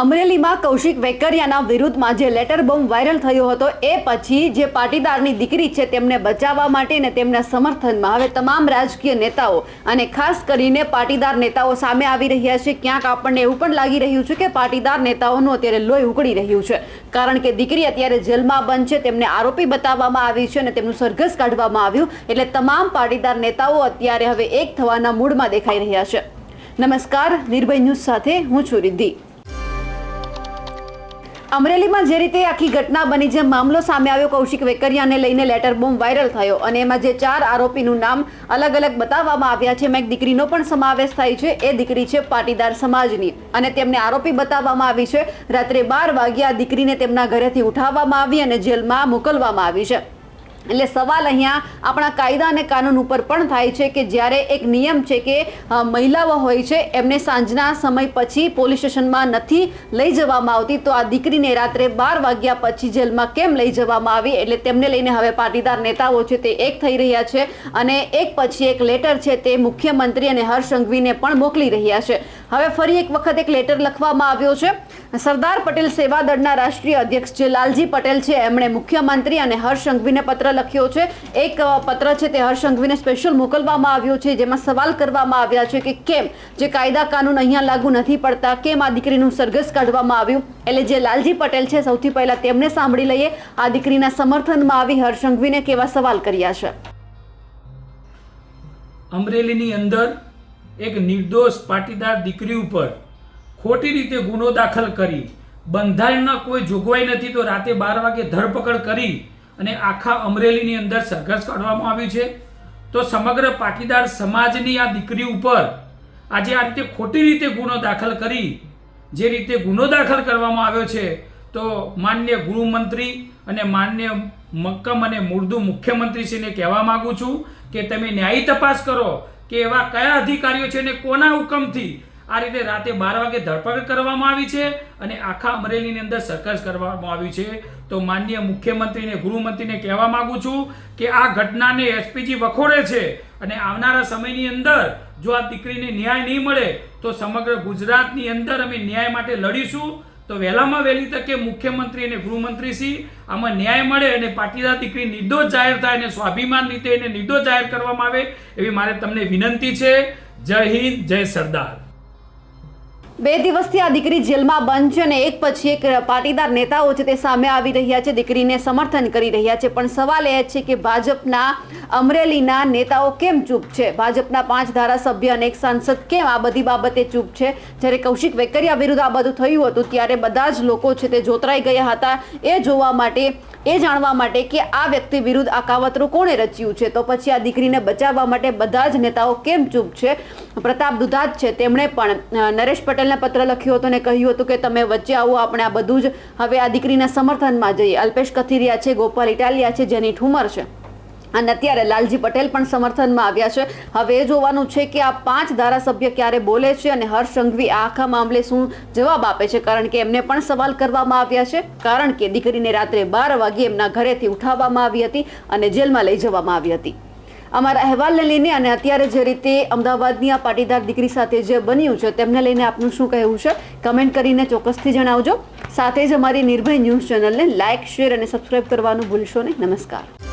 અમરેલીમાં કૌશિક વેકરિયાના વિરુદ્ધમાં જે લેટર બોમ્બ વાયરલ થયો હતો, એ પછી જે પાટીદારની દીકરી છે તેમને બચાવવા માટે અને તેમના સમર્થનમાં હવે તમામ રાજકીય નેતાઓ અને ખાસ કરીને પાટીદાર નેતાઓ સામે આવી રહ્યા છે. ક્યાંક આપણને એવું પણ લાગી રહ્યું છે કે પાટીદાર નેતાઓનું અત્યારે લોહી ઉકળી રહ્યું છે. કારણ કે દીકરી અત્યારે જેલમાં બંધ છે, તેમને આરોપી બતાવવામાં આવી છે અને તેમનું સરઘસ કાઢવામાં આવ્યું. એટલે તમામ પાટીદાર નેતાઓ અત્યારે હવે એક થવાના મૂડમાં દેખાઈ રહ્યા છે. નમસ્કાર, નિર્ભય ન્યૂઝ સાથે હું છું રિદ્ધિ. અમરેલીમાં જે રીતે આખી ઘટના બની, જે મામલો સામે આવ્યો, કૌશિક વેકરિયાને લઈને લેટર બોમ્બ વાયરલ થયો અને એમાં જે ચાર આરોપીનું નામ અલગ અલગ બતાવવામાં આવ્યા છે. એમાં એક દીકરીનો પણ સમાવેશ થાય છે. એ દીકરી છે પાટીદાર સમાજની અને તેમને આરોપી બતાવવામાં આવી છે. રાત્રે બાર વાગ્યા દીકરીને તેમના ઘરેથી ઉઠાવવામાં આવી અને જેલમાં મોકલવામાં આવી છે. એટલે સવાલ અહીંયા આપણા કાયદા અને કાનૂન ઉપર પણ થાય છે કે જ્યારે એક નિયમ છે કે મહિલાઓ હોય છે, એમને સાંજના સમય પછી પોલીસ સ્ટેશનમાં નથી લઈ જવામાં આવતી, તો આ દીકરીને રાત્રે બાર વાગ્યા પછી જેલમાં કેમ લઈ જવામાં આવી? એટલે તેમને લઈને હવે પાટીદાર નેતાઓ છે તે એક થઈ રહ્યા છે અને એક પછી એક લેટર છે તે મુખ્યમંત્રી અને હર્ષ સંઘવીને પણ મોકલી રહ્યા છે. હવે ફરી એક વખત એક લેટર લખવામાં આવ્યો છે. સરદાર પટેલ સેવા દળના રાષ્ટ્રીય અધ્યક્ષ જે લાલજી પટેલ છે, એમણે મુખ્યમંત્રી અને હર્ષ સંઘવીને પત્ર લખ્યો છે. એક પત્ર છે તે હર્ષ સંઘવીને સ્પેશિયલ મોકલવામાં આવ્યો છે, જેમાં સવાલ કરવામાં આવ્યા છે કે કેમ? જે કાયદા કાનૂન અહીંયા લાગુ નથી પડતા, કેમ આ દીકરીનું સરઘસ કાઢવામાં આવ્યું? એટલે જે લાલજી પટેલ છે, સૌથી પહેલા તેમને સાંભળી લઈએ. આ દીકરીના સમર્થનમાં આવી હર્ષ સંઘવીને કેવા સવાલ કર્યા છે. અમરેલીની અંદર એક નિર્દોષ પાટીદાર દીકરી ઉપર ખોટી રીતે ગુનો દાખલ કરી, બંધારણના કોઈ જોગવાઈ નથી તો રાતે બાર વાગે ધરપકડ કરી અને આખા અમરેલીની અંદર સરઘસ કાઢવામાં આવ્યું છે. તો સમગ્ર પાટીદાર સમાજની આ દીકરી ઉપર આજે આ રીતે ખોટી રીતે ગુનો દાખલ કરી, જે રીતે ગુનો દાખલ કરવામાં આવ્યો છે, તો માન્ય ગૃહમંત્રી અને માન્ય મક્કમ અને મુર્દુ મુખ્યમંત્રીશ્રીને કહેવા માગું છું કે તમે ન્યાયી તપાસ કરો કે એવા કયા અધિકારીઓ છે અને કોના હુકમથી આ રીતે રાતે બાર વાગે ધરપકડ કરવામાં આવી છે અને આખા અમરેલીની અંદર સરકસ કરવામાં આવ્યું છે? તો માન્ય મુખ્યમંત્રીને, ગૃહમંત્રીને કહેવા માગું છું કે આ ઘટનાને એસપીજી વખોડે છે અને આવનારા સમયની અંદર જો આ દીકરીને ન્યાય નહીં મળે તો સમગ્ર ગુજરાતની અંદર અમે ન્યાય માટે લડીશું. તો વહેલામાં વહેલી તકે મુખ્યમંત્રી અને ગૃહમંત્રીશ્રી આમાં ન્યાય મળે અને પાટીદાર દીકરી નિર્દોષ જાહેર થાય અને સ્વાભિમાન રીતે એને નિર્દોષ જાહેર કરવામાં આવે, એવી મારે તમને વિનંતી છે. જય હિન્દ, જય સરદાર. બે દિવસથી આ દીકરી જેલમાં બંધ છે અને એક પછી એક પાટીદાર નેતાઓ છે તે સામે આવી રહ્યા છે. દીકરીને સમર્થન કરી રહ્યા છે. પણ સવાલ એ છે કે ભાજપના અમરેલીના નેતાઓ કેમ ચૂપ છે? ભાજપના પાંચ ધારાસભ્ય અને એક સાંસદ કેમ આ બધી બાબતે ચૂપ છે? જ્યારે કૌશિક વેકરિયા વિરુદ્ધ આ બધું થયું હતું, ત્યારે બધા જ લોકો છે તે જોતરાઈ ગયા હતા. એ જોવા માટે એ જાણવા માટે કે આ વ્યક્તિ વિરુદ્ધ આ કાવતરું કોણે રચ્યું છે? તો પછી આ દીકરીને બચાવવા માટે બધા જ નેતાઓ કેમ ચૂપ છે? પ્રતાપ દુધાત છે. તેમણે પણ નરેશ પટેલને પત્ર લખ્યો હતો અને કહ્યું હતું કે તમે વચ્ચે આવો, આપણે આ બધું જ હવે આ દીકરીના સમર્થનમાં જઈએ. અલ્પેશ કથિરિયા છે, ગોપાલ ઇટાલિયા છે, જેની ઠુમર છે. અને અત્યારે લાલજી પટેલ પણ સમર્થનમાં આવ્યા છે. હવે એ જોવાનું છે કે આ પાંચ ધારાસભ્ય ક્યારે બોલે છે અને હર્ષ સંઘવી આખા મામલે શું જવાબ આપે છે? કારણ કે એમને પણ સવાલ કરવામાં આવ્યા છે. કારણ કે દીકરીને રાત્રે બાર વાગે એમના ઘરેથી ઉઠાવવામાં આવી હતી અને જેલમાં લઈ જવામાં આવી હતી. અમારા અહેવાલને લઈને અને અત્યારે જે રીતે અમદાવાદની આ પાટીદાર દીકરી સાથે જે બન્યું છે, તેમને લઈને આપનું શું કહેવું છે? કમેન્ટ કરીને ચોક્કસથી જણાવજો. સાથે જ અમારી નિર્ભય ન્યૂઝ ચેનલને લાઇક શેર અને સબસ્ક્રાઇબ કરવાનું ભૂલશો નહીં. નમસ્કાર.